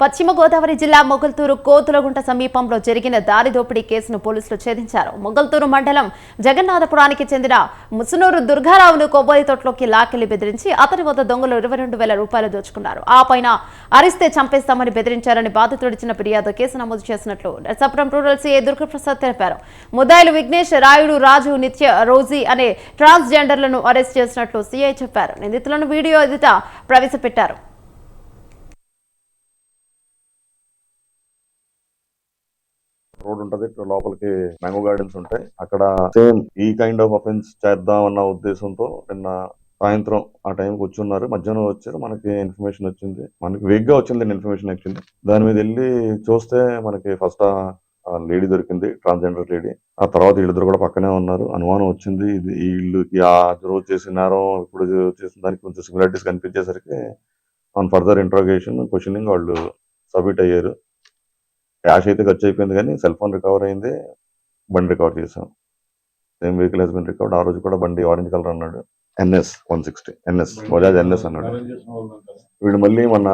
పశ్చిమ గోదావరి జిల్లా మొగల్తూరు కోతులగుంట సమీపంలో జరిగిన దారి దోపిడీ కేసును పోలీసులు ఛేదించారు. మొగల్తూరు మండలం జగన్నాథపురానికి చెందిన ముసునూరు దుర్గారావును కొబ్బరి తోటలోకి లాకెళ్ళి బెదిరించి అతని వద్ద దొంగలు ఇరవై రెండు వేల రూపాయలు దోచుకున్నారు. ఆ పైన అరిస్తే చంపేస్తామని బెదిరించారని బాధితుడిచ్చిన ఫిర్యాదు కేసు నమోదు చేసినట్లు నరసాపురం రూరల్ సీఏ దుర్గప్రసాద్ తెలిపారు. ముద్దాయిలు విఘ్నేష్ రాయుడు రాజు నిత్య రోజీ అనే ట్రాన్స్జెండర్లను అరెస్ట్ చేసినట్లు సీఐ చెప్పారు. నిందితులను వీడియో ఎదుట ప్రవేశపెట్టారు. రోడ్ ఉంటది లోపలికి మ్యాంగో గార్డెన్స్ ఉంటాయి. అక్కడ సేమ్ ఈ కైండ్ ఆఫ్ అఫెన్స్ చేద్దాం అన్న ఉద్దేశంతో నిన్న సాయంత్రం ఆ టైంకి వచ్చి ఉన్నారు మధ్యాహ్నం వచ్చారు. మనకి ఇన్ఫర్మేషన్ వచ్చింది. మనకి వేగ్గా వచ్చింది ఇన్ఫర్మేషన్ వచ్చింది దాని మీద వెళ్ళి చూస్తే మనకి ఫస్ట్ లేడీ దొరికింది ట్రాన్స్జెండర్ లేడీ ఆ తర్వాత వీళ్ళిద్దరు కూడా పక్కనే ఉన్నారు. అనుమానం వచ్చింది ఇది వీళ్ళకి ఆ రోజు చేసిన నేరం ఇప్పుడు చేసిన దానికి కొంచెం సిమిలారిటీస్ కనిపించేసరికి ఆన్ ఫర్దర్ ఇంట్రోగేషన్ క్వశ్చనింగ్ వాళ్ళు సబ్మిట్ అయ్యారు. క్యాష్ అయితే ఖర్చు అయిపోయింది కానీ సెల్ ఫోన్ రికవర్ అయింది బండి రికవర్ చేసాం same vehicle has been recovered ఆ రోజు కూడా బండి ఆరెంజ్ కలర్ అన్నాడు. NS one sixty NS Bajaj NS అన్నాడు. వీడు మళ్ళీ మన